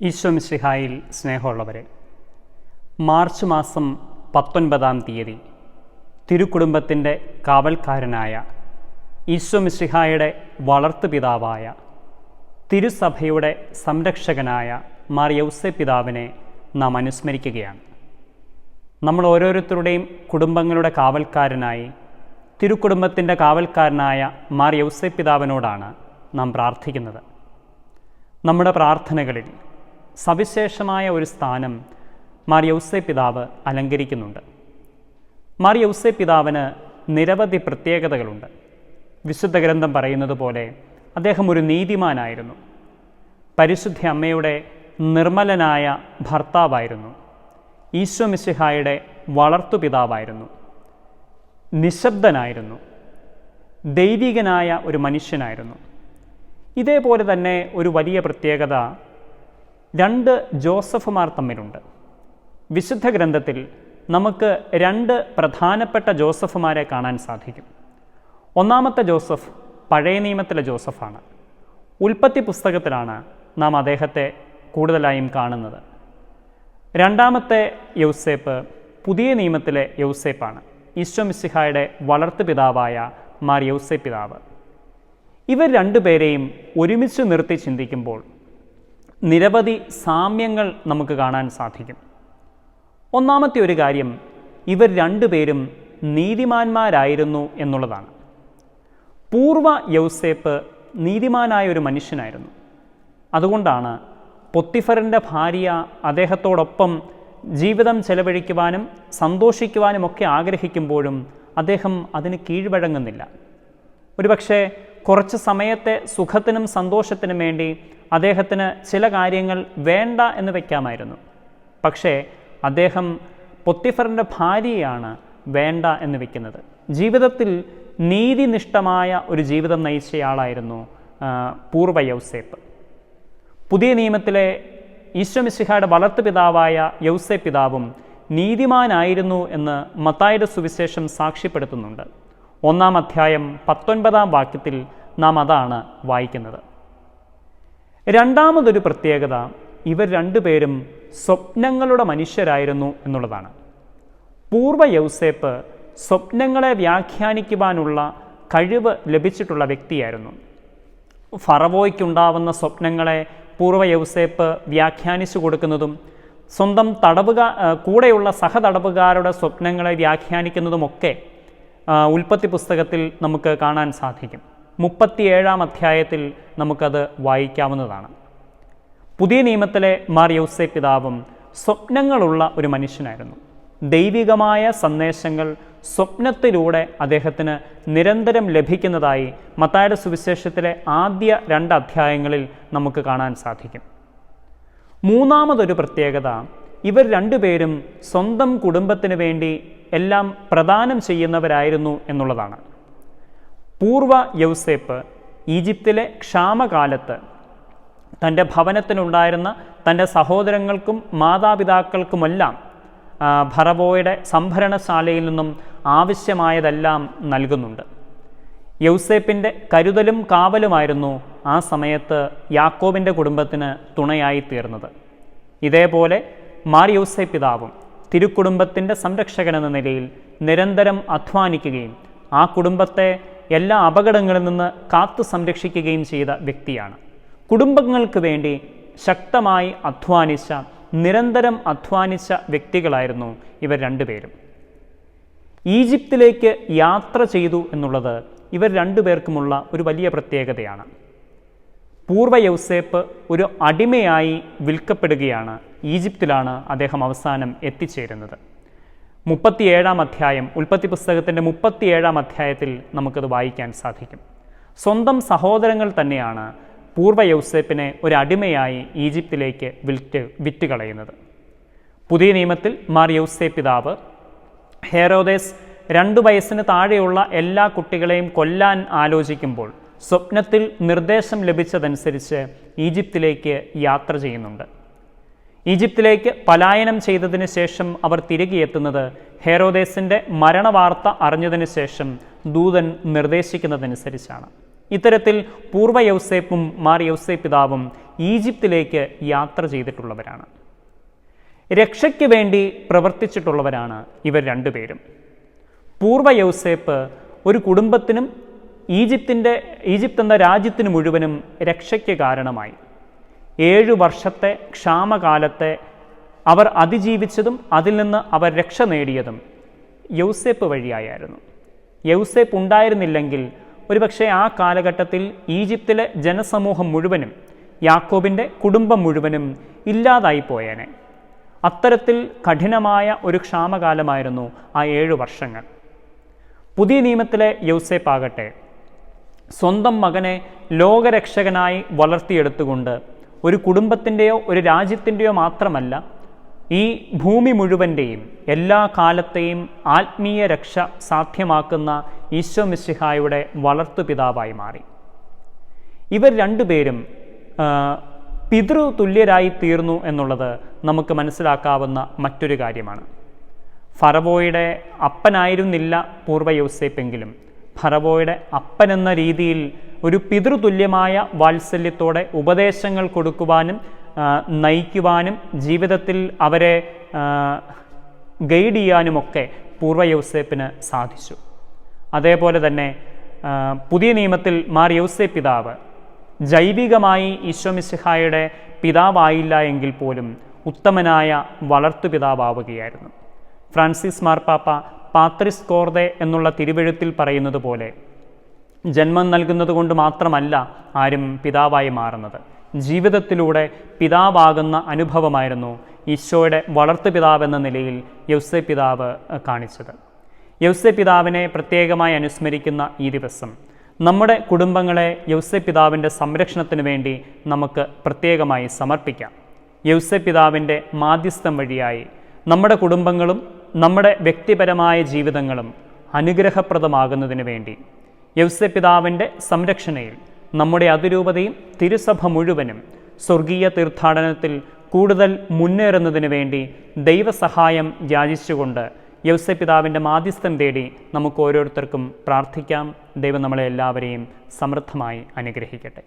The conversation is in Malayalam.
ഈശോ മിശിഹായിൽ സ്നേഹമുള്ളവരെ മാർച്ച് മാസം പത്തൊൻപതാം തീയതി തിരുക്കുടുംബത്തിന്റെ കാവൽക്കാരനായ ഈശോ മിശിഹായുടെ വളർത്തുപിതാവായ തിരുസഭയുടെ സംരക്ഷകനായ മാർ യൗസെ പിതാവിനെ നാം അനുസ്മരിക്കുകയാണ്. നമ്മൾ ഓരോരുത്തരുടെയും കുടുംബങ്ങളുടെ കാവൽക്കാരനായി തിരുക്കുടുംബത്തിന്റെ കാവൽക്കാരനായ മാർ യൗസെ പിതാവിനോടാണ് നാം പ്രാർത്ഥിക്കുന്നത്. നമ്മുടെ പ്രാർത്ഥനകളിൽ സവിശേഷമായ ഒരു സ്ഥാനം മറിയൗസെ യൗസെ പിതാവ് അലങ്കരിക്കുന്നുണ്ട്. മറിയൗസെ യൗസെ പിതാവിന് നിരവധി പ്രത്യേകതകളുണ്ട്. വിശുദ്ധ ഗ്രന്ഥം പറയുന്നത് പോലെ അദ്ദേഹം ഒരു നീതിമാനായിരുന്നു. പരിശുദ്ധ അമ്മയുടെ നിർമ്മലനായ ഭർത്താവായിരുന്നു. ഈശോ മിശിഹായുടെ വളർത്തുപിതാവായിരുന്നു. നിശബ്ദനായിരുന്നു. ദൈവികനായ ഒരു മനുഷ്യനായിരുന്നു. ഇതേപോലെ തന്നെ ഒരു വലിയ പ്രത്യേകത രണ്ട് ജോസഫുമാർ തമ്മിലുണ്ട്. വിശുദ്ധ ഗ്രന്ഥത്തിൽ നമുക്ക് രണ്ട് പ്രധാനപ്പെട്ട ജോസഫുമാരെ കാണാൻ സാധിക്കും. ഒന്നാമത്തെ ജോസഫ് പഴയ നിയമത്തിലെ ജോസഫാണ്. ഉൽപ്പത്തി പുസ്തകത്തിലാണ് നാം അദ്ദേഹത്തെ കൂടുതലായും കാണുന്നത്. രണ്ടാമത്തെ യൗസേപ്പ് പുതിയ നിയമത്തിലെ യൗസേപ്പാണ് ഈശോ മിസ്സിഹായുടെ വളർത്തുപിതാവായ മാർ യൗസേ പിതാവ്. ഇവർ രണ്ടുപേരെയും ഒരുമിച്ച് നിർത്തി ചിന്തിക്കുമ്പോൾ നിരവധി സാമ്യങ്ങൾ നമുക്ക് കാണാൻ സാധിക്കും. ഒന്നാമത്തെ ഒരു കാര്യം ഇവർ രണ്ടുപേരും നീതിമാന്മാരായിരുന്നു എന്നുള്ളതാണ്. പൂർവ യൗസേപ്പ് നീതിമാനായ ഒരു മനുഷ്യനായിരുന്നു. അതുകൊണ്ടാണ് പൊത്തിഫറിന്റെ ഭാര്യ അദ്ദേഹത്തോടൊപ്പം ജീവിതം ചെലവഴിക്കുവാനും സന്തോഷിക്കുവാനും ഒക്കെ ആഗ്രഹിക്കുമ്പോഴും അദ്ദേഹം അതിന് കീഴ്വഴങ്ങുന്നില്ല. ഒരുപക്ഷെ കുറച്ച് സമയത്തെ സുഖത്തിനും സന്തോഷത്തിനും വേണ്ടി അദ്ദേഹത്തിന് ചില കാര്യങ്ങൾ വേണ്ട എന്ന് വയ്ക്കാമായിരുന്നു പക്ഷേ അദ്ദേഹം പൊത്തിഫറിന്റെ ഭാര്യയാണ് വേണ്ട എന്ന് വയ്ക്കുന്നത് ജീവിതത്തിൽ നീതിനിഷ്ഠമായ ഒരു ജീവിതം നയിച്ചയാളായിരുന്നു പൂർവ പൂർവ യൗസേപ്പ്. പുതിയ നിയമത്തിലെ ഈശ്വമിശിഹയുടെ വളർത്തുപിതാവായ യൗസേ പിതാവും നീതിമാനായിരുന്നു എന്ന് മത്തായുടെ സുവിശേഷം സാക്ഷ്യപ്പെടുത്തുന്നുണ്ട്. ഒന്നാം അധ്യായം പത്തൊൻപതാം വാക്യത്തിൽ നാം അതാണ് വായിക്കുന്നത്. രണ്ടാമതൊരു പ്രത്യേകത ഇവർ രണ്ടുപേരും സ്വപ്നങ്ങളുടെ മനുഷ്യരായിരുന്നു എന്നുള്ളതാണ്. പൂർവ യൗസേപ്പ് സ്വപ്നങ്ങളെ വ്യാഖ്യാനിക്കുവാനുള്ള കഴിവ് ലഭിച്ചിട്ടുള്ള വ്യക്തിയായിരുന്നു. ഫറവോയ്ക്കുണ്ടാവുന്ന സ്വപ്നങ്ങളെ പൂർവ യൗസേപ്പ് വ്യാഖ്യാനിച്ചു കൊടുക്കുന്നതും സ്വന്തം തടവുക കൂടെയുള്ള സഹതടവുകാരുടെ സ്വപ്നങ്ങളെ വ്യാഖ്യാനിക്കുന്നതുമൊക്കെ ഉൽപ്പത്തി പുസ്തകത്തിൽ നമുക്ക് കാണാൻ സാധിക്കും. മുപ്പത്തിയേഴാം അധ്യായത്തിൽ നമുക്കത് വായിക്കാവുന്നതാണ്. പുതിയ നിയമത്തിലെ മാർ യൗസെ പിതാവും സ്വപ്നങ്ങളുള്ള ഒരു മനുഷ്യനായിരുന്നു. ദൈവികമായ സന്ദേശങ്ങൾ സ്വപ്നത്തിലൂടെ അദ്ദേഹത്തിന് നിരന്തരം ലഭിക്കുന്നതായി മത്തായുടെ സുവിശേഷത്തിലെ ആദ്യ രണ്ട് അധ്യായങ്ങളിൽ നമുക്ക് കാണാൻ സാധിക്കും. മൂന്നാമതൊരു പ്രത്യേകത ഇവർ രണ്ടുപേരും സ്വന്തം കുടുംബത്തിന് വേണ്ടി എല്ലാം പ്രദാനം ചെയ്യുന്നവരായിരുന്നു എന്നുള്ളതാണ്. പൂർവ യൗസേപ്പ് ഈജിപ്തിലെ ക്ഷാമകാലത്ത് തന്റെ ഭവനത്തിനുണ്ടായിരുന്ന തന്റെ സഹോദരങ്ങൾക്കും മാതാപിതാക്കൾക്കുമെല്ലാം ഭറവോയുടെ സംഭരണശാലയിൽ നിന്നും ആവശ്യമായതെല്ലാം നൽകുന്നുണ്ട്. യൗസേപ്പിന്റെ കരുതലും കാവലുമായിരുന്നു ആ സമയത്ത് യാക്കോബിന്റെ കുടുംബത്തിന് തുണയായി തീർന്നത്. ഇതേപോലെ മാർ യൗസേപ്പ് പിതാവും തിരുക്കുടുംബത്തിന്റെ സംരക്ഷകനെന്ന നിലയിൽ നിരന്തരം അധ്വാനിക്കുകയും ആ കുടുംബത്തെ എല്ലാ അപകടങ്ങളിൽ നിന്ന് കാത്തു സംരക്ഷിക്കുകയും ചെയ്ത വ്യക്തിയാണ്. കുടുംബങ്ങൾക്ക് വേണ്ടി ശക്തമായി അധ്വാനിച്ച നിരന്തരം അധ്വാനിച്ച വ്യക്തികളായിരുന്നു ഇവർ രണ്ടുപേരും. ഈജിപ്തിലേക്ക് യാത്ര ചെയ്തു എന്നുള്ളത് ഇവർ രണ്ടുപേർക്കുമുള്ള ഒരു വലിയ പ്രത്യേകതയാണ്. പൂർവ യൗസേപ്പ് ഒരു അടിമയായി വിൽക്കപ്പെടുകയാണ് ഈജിപ്തിലാണ് അദ്ദേഹം അവസാനം എത്തിച്ചേരുന്നത്. മുപ്പത്തിയേഴാം അധ്യായം ഉൽപ്പത്തി പുസ്തകത്തിന്റെ മുപ്പത്തിയേഴാം അധ്യായത്തിൽ നമുക്കത് വായിക്കാൻ സാധിക്കും. സ്വന്തം സഹോദരങ്ങൾ തന്നെയാണ് പൂർവ യൗസേപ്പിനെ ഒരു അടിമയായി ഈജിപ്തിലേക്ക് വിൽറ്റ് വിറ്റുകളയുന്നത്. പുതിയ നിയമത്തിൽ മാർ യൗസേ പിതാവ് ഹേറോദേസ് രണ്ടു വയസ്സിന് താഴെയുള്ള എല്ലാ കുട്ടികളെയും കൊല്ലാൻ ആലോചിക്കുമ്പോൾ സ്വപ്നത്തിൽ നിർദ്ദേശം ലഭിച്ചതനുസരിച്ച് ഈജിപ്തിലേക്ക് യാത്ര ചെയ്യുന്നുണ്ട്. ഈജിപ്തിലേക്ക് പലായനം ചെയ്തതിന് ശേഷം അവർ തിരികെ എത്തുന്നത് ഹെറോദേസിന്റെ മരണവാർത്ത അറിഞ്ഞതിന് ശേഷം ദൂതൻ നിർദ്ദേശിക്കുന്നതനുസരിച്ചാണ്. ഇത്തരത്തിൽ പൂർവ യൗസേപ്പും മാർ യൗസേ പിതാവും ഈജിപ്തിലേക്ക് യാത്ര ചെയ്തിട്ടുള്ളവരാണ്. രക്ഷയ്ക്ക് വേണ്ടി പ്രവർത്തിച്ചിട്ടുള്ളവരാണ് ഇവർ രണ്ടുപേരും. പൂർവ യൗസേപ്പ് ഒരു കുടുംബത്തിനും ഈജിപ്തിന്റെ ഈജിപ്ത് എന്ന രാജ്യത്തിന് മുഴുവനും രക്ഷയ്ക്ക് കാരണമായി. ഏഴു വർഷത്തെ ക്ഷാമകാലത്തെ അവർ അതിജീവിച്ചതും അതിൽ നിന്ന് അവർ രക്ഷ നേടിയതും യൗസേപ്പ് വഴിയായിരുന്നു. യൗസേപ്പ് ഉണ്ടായിരുന്നില്ലെങ്കിൽ ഒരുപക്ഷെ ആ കാലഘട്ടത്തിൽ ഈജിപ്തിലെ ജനസമൂഹം മുഴുവനും യാക്കോബിന്റെ കുടുംബം മുഴുവനും ഇല്ലാതായി പോയേനെ. അത്തരത്തിൽ കഠിനമായ ഒരു ക്ഷാമകാലമായിരുന്നു ആ ഏഴു വർഷങ്ങൾ. പുതിയ നിയമത്തിലെ യൗസേപ്പാകട്ടെ സ്വന്തം മകനെ ലോകരക്ഷകനായി വളർത്തിയെടുത്തുകൊണ്ട് ഒരു കുടുംബത്തിന്റെയോ ഒരു രാജ്യത്തിന്റെയോ മാത്രമല്ല ഈ ഭൂമി മുഴുവന്റെയും എല്ലാ കാലത്തെയും ആത്മീയ രക്ഷ സാധ്യമാക്കുന്ന ഈശോ മിശിഹായുടെ വളർത്തുപിതാവായി മാറി. ഇവർ രണ്ടുപേരും പിതൃ തുല്യരായി തീർന്നു എന്നുള്ളത് നമുക്ക് മനസ്സിലാക്കാവുന്ന മറ്റൊരു കാര്യമാണ്. ഫറവോയുടെ അപ്പനായിരുന്നില്ല പൂർവ യൗസേപ്പെങ്കിലും. ഫറവോയുടെ അപ്പൻ എന്ന രീതിയിൽ ഒരു പിതൃതുല്യമായ വാത്സല്യത്തോടെ ഉപദേശങ്ങൾ കൊടുക്കുവാനും നയിക്കുവാനും ജീവിതത്തിൽ അവരെ ഗൈഡ് ചെയ്യാനുമൊക്കെ പൂർവ യൗസേപ്പിന് സാധിച്ചു. അതേപോലെ തന്നെ പുതിയ നിയമത്തിൽ മാർ യൗസേ പിതാവ് ജൈവികമായി ഈശ്വമിസിഹായുടെ പിതാവായില്ല എങ്കിൽ പോലും ഉത്തമനായ വളർത്തുപിതാവാവുകയായിരുന്നു. ഫ്രാൻസിസ് മാർപ്പാപ്പ പാത്രിസ് കോർദെ എന്നുള്ള തിരുവെഴുത്തിൽ പറയുന്നത് പോലെ ജന്മം നൽകുന്നത് കൊണ്ട് മാത്രമല്ല ആരും പിതാവായി മാറുന്നത്. ജീവിതത്തിലൂടെ പിതാവാകുന്ന അനുഭവമായിരുന്നു ഈശോയുടെ വളർത്തു പിതാവെന്ന നിലയിൽ യൗസെ പിതാവ് കാണിച്ചത്. യൗസെ പിതാവിനെ പ്രത്യേകമായി അനുസ്മരിക്കുന്ന ഈ ദിവസം നമ്മുടെ കുടുംബങ്ങളെ യൗസെ പിതാവിന്റെ സംരക്ഷണത്തിന് വേണ്ടി നമുക്ക് പ്രത്യേകമായി സമർപ്പിക്കാം. യൗസെ പിതാവിന്റെ മാധ്യസ്ഥം വഴിയായി നമ്മുടെ കുടുംബങ്ങളും നമ്മുടെ വ്യക്തിപരമായ ജീവിതങ്ങളും അനുഗ്രഹപ്രദമാകുന്നതിന് വേണ്ടി യൗസ്യപിതാവിന്റെ സംരക്ഷണയിൽ നമ്മുടെ അതിരൂപതയും തിരുസഭ മുഴുവനും സ്വർഗീയ തീർത്ഥാടനത്തിൽ കൂടുതൽ മുന്നേറുന്നതിന് വേണ്ടി ദൈവസഹായം യാചിച്ചുകൊണ്ട് യൗസ്യപിതാവിന്റെ മാധ്യസ്ഥം തേടി നമുക്ക് ഓരോരുത്തർക്കും പ്രാർത്ഥിക്കാം. ദൈവം നമ്മളെ എല്ലാവരെയും സമൃദ്ധമായി അനുഗ്രഹിക്കട്ടെ.